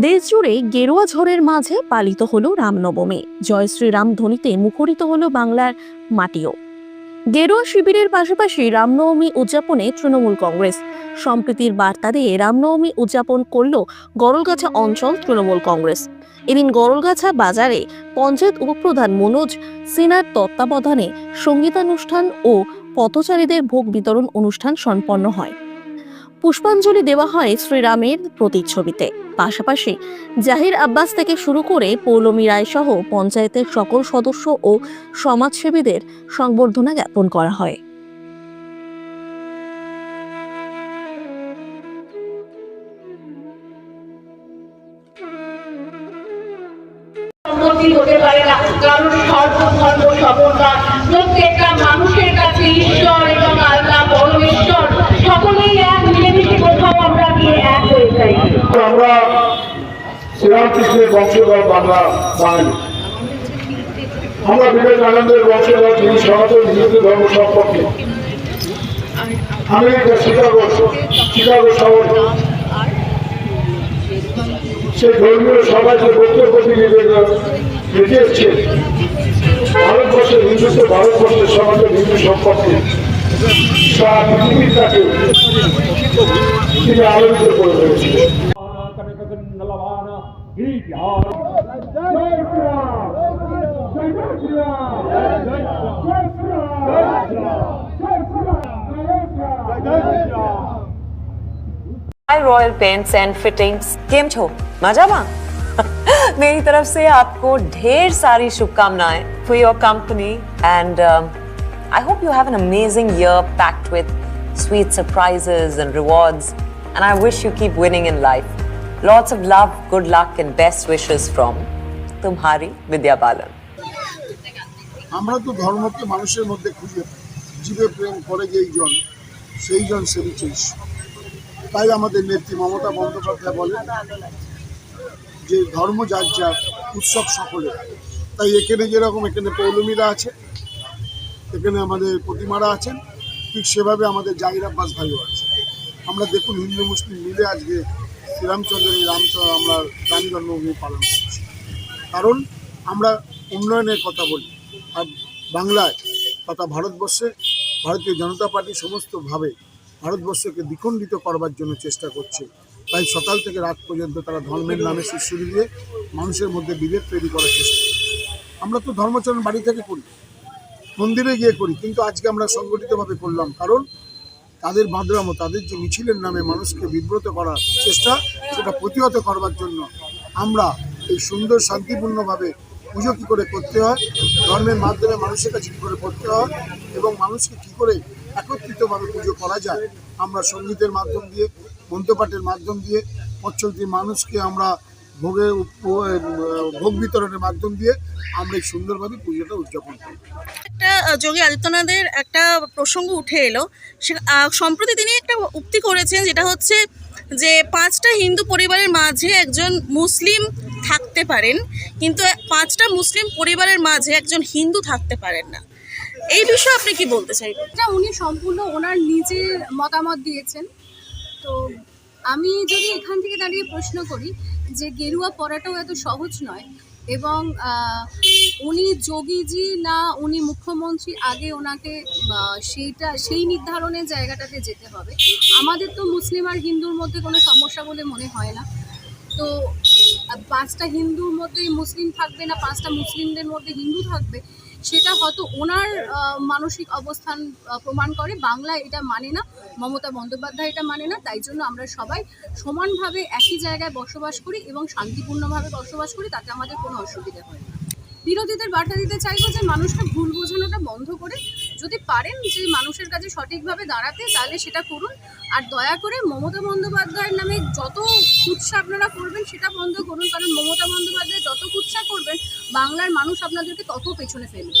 দেশ জুড়ে গেরুয়া ঝড়ের মাঝে পালিত হলো রামনবমী। জয় শ্রীরাম ধ্বনিতে মুখরিত হলো বাংলার মাটিও। গেরুয়া শিবিরের পাশাপাশি রামনবমী উদযাপনে তৃণমূল কংগ্রেস। সম্প্রীতির বার্তা দিয়ে রামনবমী উদযাপন করল গরলগাছা অঞ্চল তৃণমূল কংগ্রেস। এদিন গরলগাছা বাজারে পঞ্চায়েত উপপ্রধান মনোজ সিনার তত্ত্বাবধানে সঙ্গীতানুষ্ঠান ও পথচারীদের ভোগ বিতরণ অনুষ্ঠান সম্পন্ন হয়। পুষ্পাঞ্জলি দেওয়া হয় শ্রীরামের প্রতিচ্ছবিতে। পাশাপাশি জাহির আব্বাস থেকে শুরু করে পৌলমী রায় সহ পঞ্চায়েতের সকল সদস্য ও সমাজসেবীদের সংবর্ধনা জ্ঞাপন করা হয়। হতে পারে না। কারণ সর্বধর্ম সমন্বয় প্রত্যেকটা মানুষের কাছে ঈশ্বর এবং আল্লাহ পরমেশ্বর সকলেই এক মিলেমিশে কোথাও আমরা গিয়ে এক হয়ে যাই আমরা শ্রীরামকৃষ্ণের ধর্মীয় সভায় যে বক্তব্য তিনি রেখে ভারতবর্ষের হিন্দুত্ব ভারতবর্ষের সনাতন হিন্দু সম্পর্কে, সারা পৃথিবীর তিনি আলোচিত করে ফেলেছিলেন ही प्यार जय श्री राम जय श्री राम जय श्री राम जय श्री राम जय श्री राम जय Shri Ram royal paints and fittings કેમ છો મજામાં मेरी तरफ से आपको ढेर सारी शुभकामनाएं for your company and I hope you have an amazing year packed with sweet surprises and rewards and I wish you keep winning in life Lots of love, good luck and best wishes from Tumhari Vidya Balan. আমরা তো ধর্মকে মানুষের মধ্যে খুঁজে জীবে প্রেম করে যেই জন সেই জন তাই আমাদের নেত্রী মমতা বন্দ্যোপাধ্যায় বলেন যে ধর্ম যার যার উৎসব সকলে। তাই এখানে যেরকম এখানে পৌলমীরা আছে এখানে আমাদের প্রতিমারা আছেন ঠিক সেভাবে আমাদের জাহির আব্বাস ভাইও আছে আমরা দেখুন হিন্দু মুসলিম মিলে আজকে শ্রীরামচন্দ্রের এই রামচন্দ্র আমরা রাম জন্মভূমি পালন করছি। কারণ আমরা উন্নয়নের কথা বলি, আর বাংলায় তথা ভারতবর্ষে ভারতীয় জনতা পার্টি সমস্তভাবে ভারতবর্ষকে দ্বিখণ্ডিত করবার জন্য চেষ্টা করছে। তাই সকাল থেকে রাত পর্যন্ত তারা ধর্মের নামে শিশুরি দিয়ে মানুষের মধ্যে বিভেদ তৈরি করার চেষ্টা করছে। আমরা তো ধর্মচরণ বাড়ি থেকে করি, মন্দিরে গিয়ে করি, কিন্তু আজকে আমরা সংগঠিতভাবে করলাম কারণ তাদের বাঁদরামো, তাদের যে মিছিলের নামে মানুষকে বিব্রত করার চেষ্টা, সেটা প্রতিহত করবার জন্য আমরা এই সুন্দর শান্তিপূর্ণভাবে পুজো কী করে করতে হয়, ধর্মের মাধ্যমে মানুষের কাছে কী করে করতে হয় এবং মানুষকে কী করে একত্রিতভাবে পুজো করা যায়, আমরা সঙ্গীতের মাধ্যম দিয়ে, মন্ত্রপাঠের মাধ্যম দিয়ে পশ্চলতি মানুষকে আমরা ভোগে ভোগ বিতরণের মাধ্যম দিয়ে আমরা এই সুন্দরভাবে পুজোটা উদযাপন করি। একটা যোগী আদিত্যনাথের একটা প্রসঙ্গ উঠে এলো। সে সম্প্রতি তিনি একটা উক্তি করেছেন যেটা হচ্ছে যে পাঁচটা হিন্দু পরিবারের মাঝে একজন মুসলিম থাকতে পারেন কিন্তু পাঁচটা মুসলিম পরিবারের মাঝে একজন হিন্দু থাকতে পারেন না। এই বিষয়ে আপনি কি বলতে চাইবেন? এটা উনি সম্পূর্ণ ওনার নিজের মতামত দিয়েছেন। তো আমি যদি এখান থেকে দাঁড়িয়ে প্রশ্ন করি যে গেরুয়া পড়াটাও এত সহজ নয় এবং উনি যোগীজি না উনি মুখ্যমন্ত্রী, আগে ওনাকে সেইটা, সেই নির্ধারণের জায়গাটাতে যেতে হবে। আমাদের তো মুসলিম আর হিন্দুর মধ্যে কোনো সমস্যা বলে মনে হয় না। তো পাঁচটা হিন্দুর মধ্যেই মুসলিম থাকবে না, পাঁচটা মুসলিমদের মধ্যে হিন্দু থাকবে সেটা হয়তো ওনার মানসিক অবস্থান প্রমাণ করে। বাংলা এটা মানে না, মমতা বন্দ্যোপাধ্যায় এটা মানে না, তাই জন্য আমরা সবাই সমানভাবে একই জায়গায় বসবাস করি এবং শান্তিপূর্ণভাবে বসবাস করি, তাতে আমাদের কোনো অসুবিধা হয় না। বিরোধীদের বার্তা দিতে চাইব যে মানুষকে ভুল বোঝানোটা বন্ধ করে, যদি পারেন যে মানুষের কাছে সঠিকভাবে দাঁড়াতে, তাহলে সেটা করুন। আর দয়া করে মমতা বন্দ্যোপাধ্যায়ের নামে যত কুৎসা আপনারা করবেন, সেটা বন্ধ করুন। কারণ মমতা বন্দ্যোপাধ্যায় যত কুৎসা করবেন, বাংলার মানুষ আপনাদেরকে তত পেছনে ফেলবে।